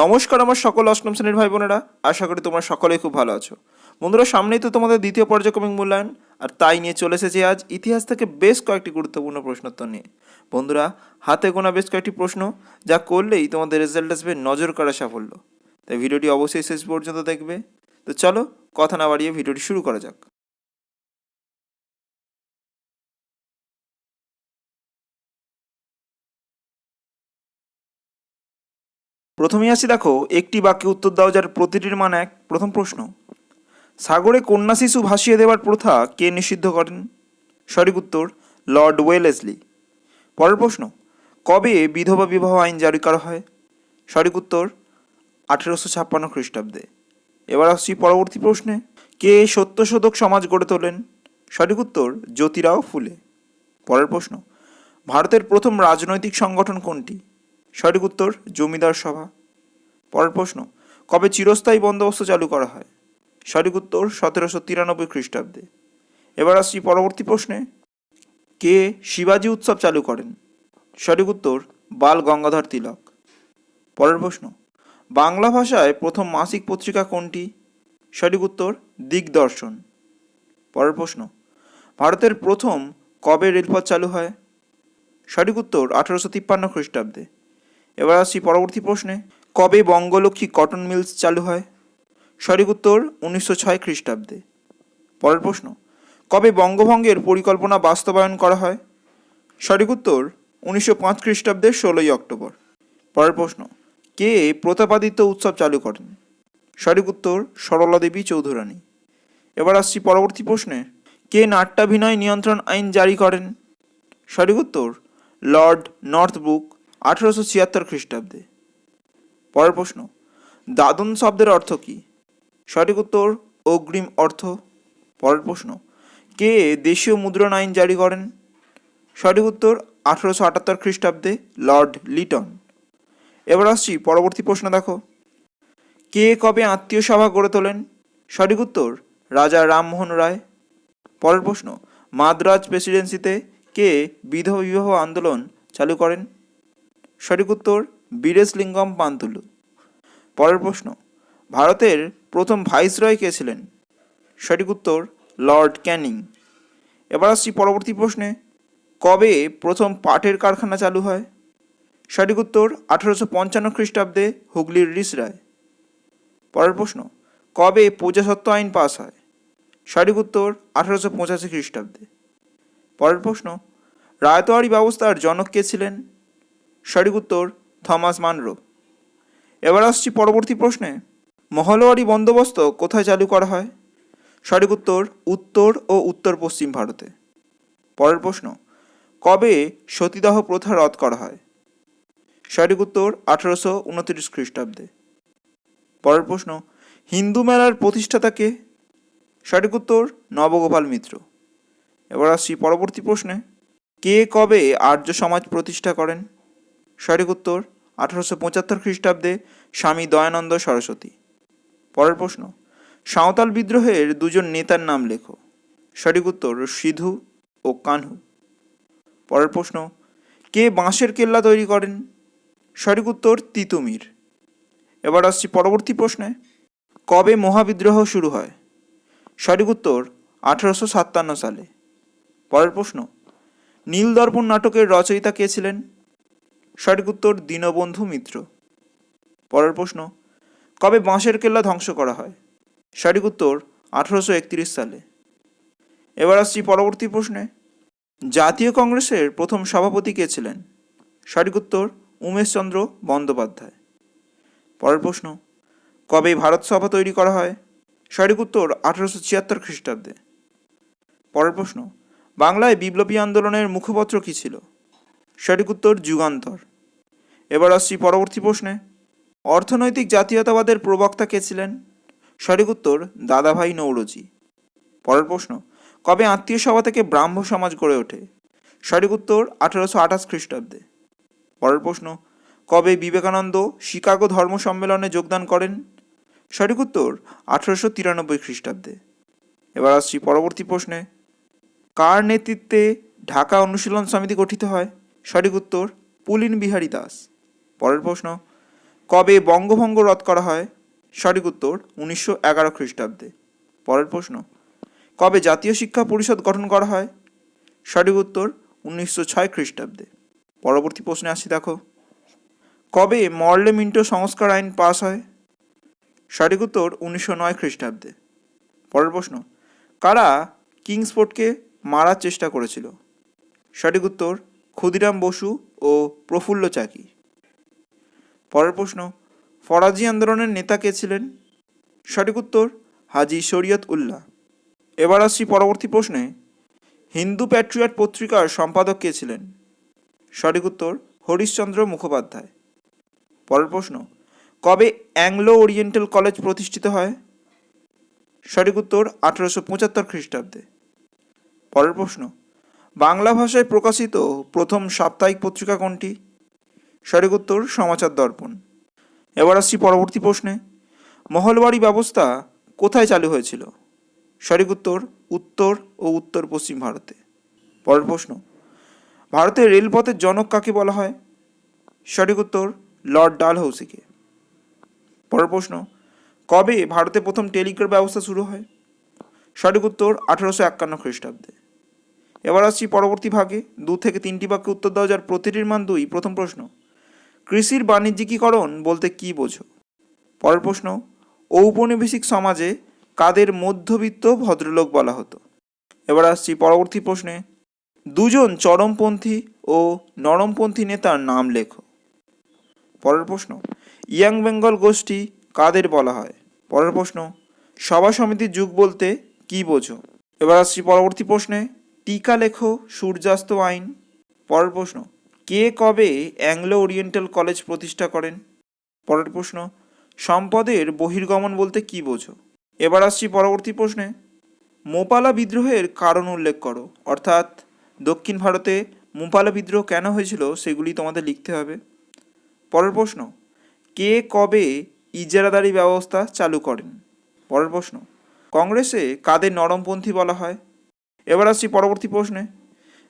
নমস্কার আমার সকল অষ্টম শ্রেণির ভাই বোনেরা। আশা করি তোমরা সকলেই খুব ভালো আছো। বন্ধুরা, সামনেই তো তোমাদের দ্বিতীয় পর্যায়ক্রমিক মূল্যায়ন। আর তাই নিয়ে চলে এসেছি আজ ইতিহাস থেকে বেশ কয়েকটি গুরুত্বপূর্ণ প্রশ্নোত্তর নিয়ে। বন্ধুরা, হাতে গোনা বেশ কয়েকটি প্রশ্ন, যা করলেই তোমাদের রেজাল্ট আসবে নজর করা সাফল্য। তাই ভিডিওটি অবশ্যই শেষ পর্যন্ত দেখবে। তো চলো, কথা না বাড়িয়ে ভিডিওটি শুরু করা যাক। প্রথমেই আসি দেখো, একটি বাক্যে উত্তর দাও যার প্রতিটির মান এক। প্রথম প্রশ্ন, সাগরে কন্যা শিশু ভাসিয়ে দেওয়ার প্রথা কে নিষিদ্ধ করেন? সঠিক উত্তর, লর্ড ওয়েলেসলি। পরের প্রশ্ন, কবে বিধবা বিবাহ আইন জারি করা হয়? সঠিক উত্তর, আঠেরোশো ছাপ্পান্ন খ্রিস্টাব্দে। এবার আসছি পরবর্তী প্রশ্নে, কে সত্যশোধক সমাজ গড়ে তোলেন? সঠিক উত্তর, জ্যোতিরাও ফুলে। পরের প্রশ্ন, ভারতের প্রথম রাজনৈতিক সংগঠন কোনটি? সঠিক উত্তর, জমিদার সভা। পরের প্রশ্ন, কবে চিরস্থায়ী বন্দোবস্ত চালু করা হয়? সঠিক উত্তর, সতেরোশো তিরানব্বই খ্রিস্টাব্দে। এবার আসছি পরবর্তী প্রশ্নে, কে শিবাজি উৎসব চালু করেন? সঠিক উত্তর, বাল গঙ্গাধর তিলক। পরের প্রশ্ন, বাংলা ভাষায় প্রথম মাসিক পত্রিকা কোনটি? সঠিক উত্তর, দিগদর্শন। পরের প্রশ্ন, ভারতের প্রথম কবে রেলপথ চালু হয়? সঠিক উত্তর, আঠারোশো তিপ্পান্ন খ্রিস্টাব্দে। এবার আসছি পরবর্তী প্রশ্নে। কবে বঙ্গলক্ষ্মী কটন মিলস চালু হয়? সঠিক উত্তর উনিশশো ছয় খ্রিস্টাব্দে। পরের প্রশ্ন, কবে বঙ্গভঙ্গের পরিকল্পনা বাস্তবায়ন করা হয়? সঠিক উত্তর উনিশশো পাঁচ খ্রিস্টাব্দের ষোলোই অক্টোবর। পরের প্রশ্ন, কে প্রতাপাদিত্য উৎসব চালু করেন? সঠিক উত্তর সরলা দেবী চৌধুরানী। এবার আসছি পরবর্তী প্রশ্নে, কে নাট্যাভিনয় নিয়ন্ত্রণ আইন জারি করেন? সঠিক উত্তর লর্ড নর্থব্রুক আঠেরোশো ছিয়াত্তর খ্রিস্টাব্দে। পরের প্রশ্ন দাদন শব্দের অর্থ কী? সঠিক উত্তর, অগ্রিম অর্থ। পরের প্রশ্ন, কে দেশীয় মুদ্রণ আইন জারি করেন? সঠিক উত্তর, আঠেরোশো আটাত্তর খ্রিস্টাব্দে, লর্ড লিটন। এবার আসছি পরবর্তী প্রশ্ন দেখো। কে কবে আত্মীয় সভা গড়ে তোলেন? সঠিক উত্তর, রাজা রামমোহন রায়। পরের প্রশ্ন, মাদ্রাজ প্রেসিডেন্সিতে কে বিধবা বিবাহ আন্দোলন চালু করেন? সঠিক উত্তর বীরেশলিঙ্গম পান্তুলু। পরের প্রশ্ন, ভারতের প্রথম ভাইসরয় কে ছিলেন? সঠিক উত্তর, লর্ড ক্যানিং। এবার আসছি পরবর্তী প্রশ্নে, কবে প্রথম পাটের কারখানা চালু হয়? সঠিক উত্তর, আঠারোশো পঞ্চান্ন খ্রিস্টাব্দে হুগলির রিসরায়। পরের প্রশ্ন, কবে প্রজাসত্ব আইন পাস হয়? সঠিক উত্তর, আঠারোশো পঁচাশি খ্রিস্টাব্দে। পরের প্রশ্ন রায়তোয়ারি ব্যবস্থার জনক কে ছিলেন? সঠিক উত্তর থমাস মানরো। এবার আসছি পরবর্তী প্রশ্নে। মহলওয়ারি বন্দোবস্ত কোথায় চালু করা হয়? সঠিক উত্তর উত্তর ও উত্তর পশ্চিম ভারতে। পরের প্রশ্ন, কবে সতীদাহ প্রথা রদ করা হয়? সঠিক উত্তর আঠারোশো উনত্রিশ খ্রিস্টাব্দে। পরের প্রশ্ন, হিন্দু মেলার প্রতিষ্ঠাতাকে সঠিক উত্তর নবগোপাল মিত্র। এবার আসছি পরবর্তী প্রশ্নে, কে কবে আর্য সমাজ প্রতিষ্ঠা করেন? সঠিক উত্তর আঠারোশো পঁচাত্তর খ্রিস্টাব্দে স্বামী দয়ানন্দ সরস্বতী। পরের প্রশ্ন, সাঁওতাল বিদ্রোহের দুজন নেতার নাম লেখো। সঠিক উত্তর, সিধু ও কানহু। পরের প্রশ্ন, কে বাঁশের কেল্লা তৈরি করেন? সঠিক উত্তর, তিতুমির। এবার আসছি পরবর্তী প্রশ্নে, কবে মহাবিদ্রোহ শুরু হয়? সঠিক উত্তর, আঠারোশো সাতান্ন সালে। পরের প্রশ্ন নীলদর্পণ নাটকের রচয়িতা কে ছিলেন? সঠিক উত্তর দীনবন্ধু মিত্র। পরের প্রশ্ন, কবে বাঁশের কেল্লা ধ্বংস করা হয়? সঠিক উত্তর আঠারোশো একত্রিশ সালে। এবার আসছি পরবর্তী প্রশ্নে, জাতীয় কংগ্রেসের প্রথম সভাপতি কে ছিলেন? সঠিক উত্তর উমেশচন্দ্র বন্দ্যোপাধ্যায়। পরের প্রশ্ন, কবে ভারত সভা তৈরি করা হয়? সঠিক উত্তর আঠারোশো ছিয়াত্তর খ্রিস্টাব্দে। পরের প্রশ্ন, বাংলায় বিপ্লবী আন্দোলনের মুখপত্র কী ছিল? সঠিক উত্তর যুগান্তর। এবার আসছি পরবর্তী প্রশ্নে। অর্থনৈতিক জাতীয়তাবাদের প্রবক্তা কে ছিলেন? সঠিক উত্তর, দাদাভাই নৌরজি। পরের প্রশ্ন, কবে আত্মীয় সভা থেকে ব্রাহ্ম সমাজ গড়ে ওঠে? সঠিক উত্তর, আঠারোশো আঠাশ খ্রিস্টাব্দে। পরের প্রশ্ন, কবে বিবেকানন্দ শিকাগো ধর্ম সম্মেলনে যোগদান করেন? সঠিক উত্তর, আঠারোশো তিরানব্বই খ্রিস্টাব্দে। এবার আসছি পরবর্তী প্রশ্নে, কার নেতৃত্বে ঢাকা অনুশীলন সমিতি গঠিত হয়? সঠিক উত্তর পুলিন বিহারী দাস। পরের প্রশ্ন, কবে বঙ্গভঙ্গ রদ করা হয়? সঠিক উত্তর উনিশশো এগারো খ্রিস্টাব্দে। পরের প্রশ্ন, কবে জাতীয় শিক্ষা পরিষদ গঠন করা হয়? সঠিক উত্তর উনিশশো ছয় খ্রিস্টাব্দে। পরবর্তী প্রশ্নে আসি দেখো, কবে মর্লে মিন্টো সংস্কার আইন পাস হয়? সঠিক উত্তর উনিশশো নয় খ্রিস্টাব্দে। পরের প্রশ্ন, কারা কিংসফোর্ডকে মারার চেষ্টা করেছিল? সঠিক উত্তর ক্ষুদিরাম বসু ও প্রফুল্ল চাকি। পরের প্রশ্ন, ফরাজি আন্দোলনের নেতা কে ছিলেন? সঠিক উত্তর, হাজি শরীয়ত উল্লাহ। এবার আসছি পরবর্তী প্রশ্নে, হিন্দু প্যাট্রিয়ট পত্রিকার সম্পাদক কে ছিলেন? সঠিক উত্তর, হরিশ্চন্দ্র মুখোপাধ্যায়। পরের প্রশ্ন, কবে অ্যাংলো ওরিয়েন্টাল কলেজ প্রতিষ্ঠিত হয়? সঠিক উত্তর, আঠারোশো পঁচাত্তর খ্রিস্টাব্দে। পরের প্রশ্ন বাংলা ভাষায় প্রকাশিত প্রথম সাপ্তাহিক পত্রিকা কোনটি? সঠিক উত্তর সমাচার দর্পণ। এবার আসছি পরবর্তী প্রশ্নে। মহলবাড়ি ব্যবস্থা কোথায় চালু হয়েছিল? সঠিক উত্তর উত্তর ও উত্তর পশ্চিম ভারতে। পরের প্রশ্ন। ভারতের রেলপথের জনক কাকে বলা হয়? সঠিক উত্তর, লর্ড ডালহৌসিকে। পরের প্রশ্ন। কবে ভারতে প্রথম টেলিগ্রাফ ব্যবস্থা শুরু হয়? সঠিক উত্তর আঠারোশো একান্ন খ্রিস্টাব্দে। এবার আসছি পরবর্তী ভাগে। দু থেকে তিনটি বাক্যে উত্তর দেওয়া যার প্রতিটির মান দুই। প্রথম প্রশ্ন, কৃষির বাণিজ্যিকীকরণ বলতে কি বোঝো? পরের প্রশ্ন, ঔপনিবেশিক সমাজে কাদের মধ্যবিত্ত ভদ্রলোক বলা হতো? এবার আসছি পরবর্তী প্রশ্নে, দুজন চরমপন্থী ও নরমপন্থী নেতার নাম লেখো। পরের প্রশ্ন, ইয়াং বেঙ্গল গোষ্ঠী কাদের বলা হয়? পরের প্রশ্ন, সভা সমিতির যুগ বলতে কি বোঝো? এবার আসছি পরবর্তী প্রশ্নে টিকা লেখো, সূর্যাস্ত আইন। পরের প্রশ্ন, কে কবে অ্যাংলো ওরিয়েন্টাল কলেজ প্রতিষ্ঠা করেন? পরের প্রশ্ন, সম্পদের বহির্গমন বলতে কি বোঝো? এবার আসছি পরবর্তী প্রশ্নে। মোপালা বিদ্রোহের কারণ উল্লেখ করো, অর্থাৎ দক্ষিণ ভারতে মোপালা বিদ্রোহ কেন হয়েছিল সেগুলি তোমাদের লিখতে হবে। পরের প্রশ্ন, কে কবে ইজারাদারি ব্যবস্থা চালু করেন? পরের প্রশ্ন, কংগ্রেসে কাদের নরমপন্থী বলা হয়? এবার আসছি পরবর্তী প্রশ্নে।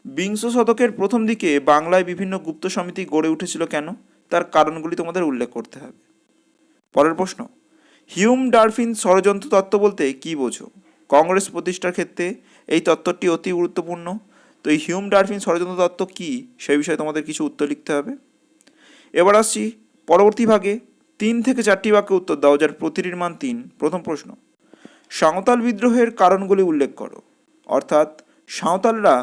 বিংশ শতকের প্রথম দিকে বাংলায় বিভিন্ন গুপ্ত সমিতি গড়ে উঠেছিল কেন? তার কারণগুলি তোমাদের উল্লেখ করতে হবে। পরের প্রশ্ন, হিউম ডারফিন ষড়যন্ত্র তত্ত্ব বলতে কি বোঝো? কংগ্রেস প্রতিষ্ঠার ক্ষেত্রে এই তত্ত্বটি অতি গুরুত্বপূর্ণ। তো এই হিউম ডারফিন ষড়যন্ত্র তত্ত্ব কী? সেই বিষয়ে তোমাদের কিছু উত্তর লিখতে হবে। এবার আসছি পরবর্তী ভাগে, তিন থেকে চারটি বাক্যে উত্তর দাও, যার প্রতিটির মান তিন। প্রথম প্রশ্ন, সাঁওতাল বিদ্রোহের কারণগুলি উল্লেখ করো। অর্থাৎ সাঁওতালরা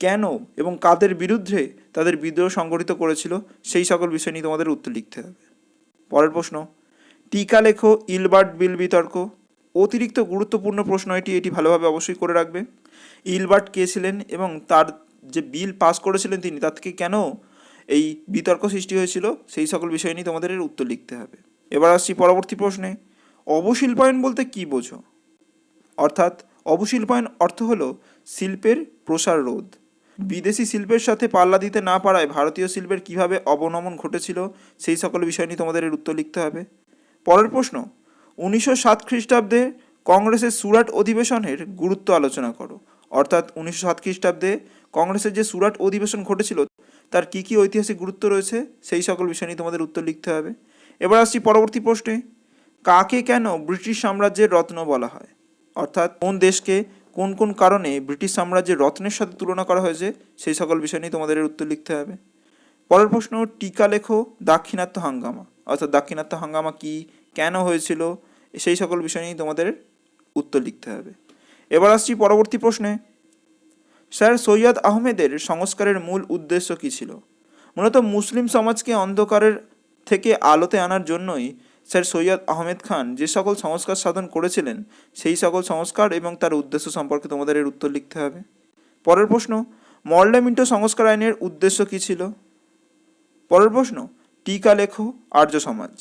কেন এবং কাদের বিরুদ্ধে তাদের বিদ্রোহ সংগঠিত করেছিল, সেই সকল বিষয় নিয়ে তোমাদের উত্তর লিখতে হবে। পরের প্রশ্ন, টিকা লেখো, ইলবার্ট বিল বিতর্ক। অতিরিক্ত গুরুত্বপূর্ণ প্রশ্ন এটি এটি ভালোভাবে অবশ্যই করে রাখবে। ইলবার্ট কে ছিলেন এবং তার যে বিল পাস করেছিলেন তিনি, তার থেকে কেন এই বিতর্ক সৃষ্টি হয়েছিল, সেই সকল বিষয় নিয়ে তোমাদের এর উত্তর লিখতে হবে। এবার আসছি পরবর্তী প্রশ্নে, অবশিল্পায়ন বলতে কি বোঝো? অর্থাৎ অবশিল্পায়ন অর্থ হলো শিল্পের প্রসার রোধ। বিদেশি শিল্পের সাথে পাল্লা দিতে না পারায় ভারতীয় শিল্পের কীভাবে অবনমন ঘটেছিল সেই সকল বিষয় নিয়ে তোমাদের উত্তর লিখতে হবে। পরের প্রশ্ন, উনিশশো সাত খ্রিস্টাব্দে কংগ্রেসের সুরাট অধিবেশনের গুরুত্ব আলোচনা করো। অর্থাৎ উনিশশো সাত খ্রিস্টাব্দে কংগ্রেসের যে সুরাট অধিবেশন ঘটেছিল, তার কী কী ঐতিহাসিক গুরুত্ব রয়েছে সেই সকল বিষয় নিয়ে তোমাদের উত্তর লিখতে হবে। এবার আসছি পরবর্তী প্রশ্নে, কাকে কেন ব্রিটিশ সাম্রাজ্যের রত্ন বলা হয়? অর্থাৎ কোন দেশকে কোন কোন কারণে ব্রিটিশ সাম্রাজ্যের রত্নের সাথে তুলনা করা হয়েছে, সেই সকল বিষয় নিয়ে তোমাদের উত্তর লিখতে হবে। পরের প্রশ্ন, টিকা লেখো, দাক্ষিণাত্য হাঙ্গামা। অর্থাৎ দাক্ষিণাত্য হাঙ্গামা কি, কেন হয়েছিল, সেই সকল বিষয় নিয়ে তোমাদের উত্তর লিখতে হবে। এবার আসছি পরবর্তী প্রশ্নে। স্যার, সৈয়দ আহমেদের সংস্কারের মূল উদ্দেশ্য কী ছিল? মূলত মুসলিম সমাজকে অন্ধকারের থেকে আলোতে আনার জন্যই স্যার সৈয়দ আহমেদ খান, যে সকল সংস্কার সাধন করেছিলেন, সেই সকল সংস্কার এবং তার উদ্দেশ্য সম্পর্কে তোমাদের এর উত্তর লিখতে হবে। পরের প্রশ্ন মর্লামিন্টো সংস্কার আইনের উদ্দেশ্য কী ছিল? পরের প্রশ্ন, টিকা লেখো, আর্য সমাজ।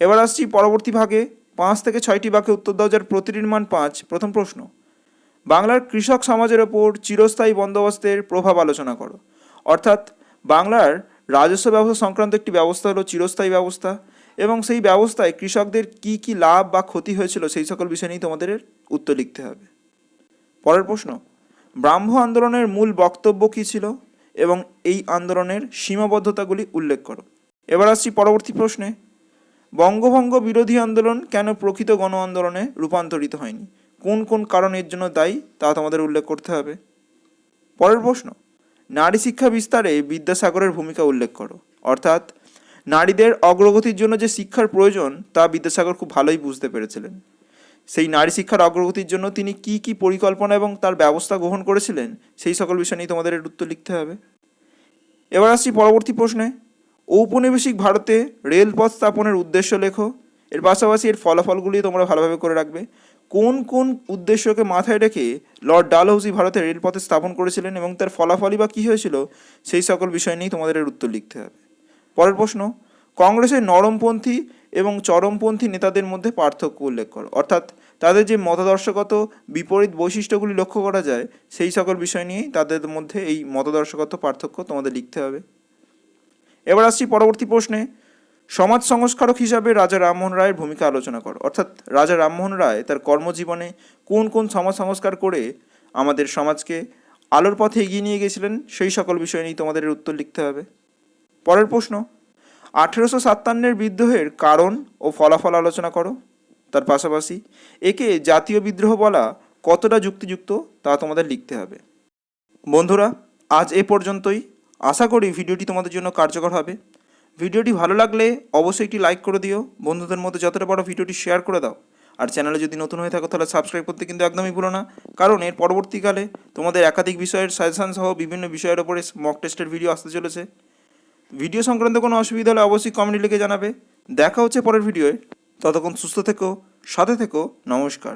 এবার আসছি পরবর্তী ভাগে, পাঁচ থেকে ছয়টি বাক্যে উত্তর দাও যার প্রতিটির মান পাঁচ। প্রথম প্রশ্ন, বাংলার কৃষক সমাজের ওপর চিরস্থায়ী বন্দোবস্তের প্রভাব আলোচনা করো। অর্থাৎ, বাংলার রাজস্ব ব্যবস্থা সংক্রান্ত একটি ব্যবস্থা হলো চিরস্থায়ী ব্যবস্থা। এবং সেই ব্যবস্থায় কৃষকদের কি কি লাভ বা ক্ষতি হয়েছিল সেই সকল বিষয় নিয়ে তোমাদের উত্তর লিখতে হবে। পরের প্রশ্ন, ব্রাহ্ম আন্দোলনের মূল বক্তব্য কী ছিল এবং এই আন্দোলনের সীমাবদ্ধতাগুলি উল্লেখ করো। এবার আসছি পরবর্তী প্রশ্নে, বঙ্গভঙ্গ বিরোধী আন্দোলন কেন প্রকৃত গণ আন্দোলনে রূপান্তরিত হয়নি? কোন কোন কারণ এর জন্য দায়ী তা তোমাদের উল্লেখ করতে হবে। পরের প্রশ্ন, নারী শিক্ষা বিস্তারে বিদ্যাসাগরের ভূমিকা উল্লেখ করো। অর্থাৎ নারীদের অগ্রগতির জন্য যে শিক্ষার প্রয়োজন, তা বিদ্যাসাগর খুব ভালোই বুঝতে পেরেছিলেন। সেই নারী শিক্ষার অগ্রগতির জন্য তিনি কি কি পরিকল্পনা এবং তার ব্যবস্থা গ্রহণ করেছিলেন, সেই সকল বিষয় নিয়ে তোমাদের এর উত্তর লিখতে হবে। এবার আসছি পরবর্তী প্রশ্নে। ঔপনিবেশিক ভারতে রেলপথ স্থাপনের উদ্দেশ্য লেখো। এর পাশাপাশি এর ফলাফলগুলি তোমরা ভালোভাবে করে রাখবে। কোন কোন উদ্দেশ্যকে মাথায় রেখে লর্ড ডালহৌসি ভারতে রেলপথে স্থাপন করেছিলেন এবং তার ফলাফলই বা কী হয়েছিল, সেই সকল বিষয় নিয়েই তোমাদের এর উত্তর লিখতে হবে। পরের প্রশ্ন, কংগ্রেসের নরমপন্থী এবং চরমপন্থী নেতাদের মধ্যে পার্থক্য উল্লেখ করো। অর্থাৎ তাদের যে মতাদর্শগত বিপরীত বৈশিষ্ট্যগুলি লক্ষ্য করা যায়, সেই সকল বিষয় নিয়েই তাদের মধ্যে এই মতাদর্শগত পার্থক্য তোমাদের লিখতে হবে। এবার আসছি পরবর্তী প্রশ্নে। সমাজ সংস্কারক হিসাবে রাজা রামমোহন রায়ের ভূমিকা আলোচনা করো। অর্থাৎ রাজা রামমোহন রায় তার কর্মজীবনে কোন কোন সমাজ সংস্কার করে আমাদের সমাজকে আলোর পথে এগিয়ে নিয়ে গেছিলেন, সেই সকল বিষয় নিয়ে তোমাদের উত্তর লিখতে হবে। পরের প্রশ্ন, আঠেরোশো সাতান্নের বিদ্রোহের কারণ ও ফলাফল আলোচনা করো। তার পাশাপাশি, একে জাতীয় বিদ্রোহ বলা কতটা যুক্তিযুক্ত তা তোমাদের লিখতে হবে। বন্ধুরা, আজ এ পর্যন্তই। আশা করি ভিডিওটি তোমাদের জন্য কার্যকর হবে। ভিডিওটি ভালো লাগলে অবশ্যই একটি লাইক করে দিও। বন্ধুদের মধ্যে যতটা বড় ভিডিওটি শেয়ার করে দাও। আর চ্যানেলে যদি নতুন হয়ে থাকো, তাহলে সাবস্ক্রাইব করতে কিন্তু একদমই ভুলো না। কারণ এর পরবর্তীকালে তোমাদের একাধিক বিষয়ের সাজেশন সহ বিভিন্ন বিষয়ের ওপরে মক টেস্টের ভিডিও আসতে চলেছে। ভিডিও সংক্রান্ত কোনো অসুবিধা হলে অবশ্যই কমেন্ট লিখে জানাবে। দেখা হচ্ছে পরের ভিডিওয়ে। ততক্ষণ সুস্থ থেকো, সাথে থেকো, নমস্কার।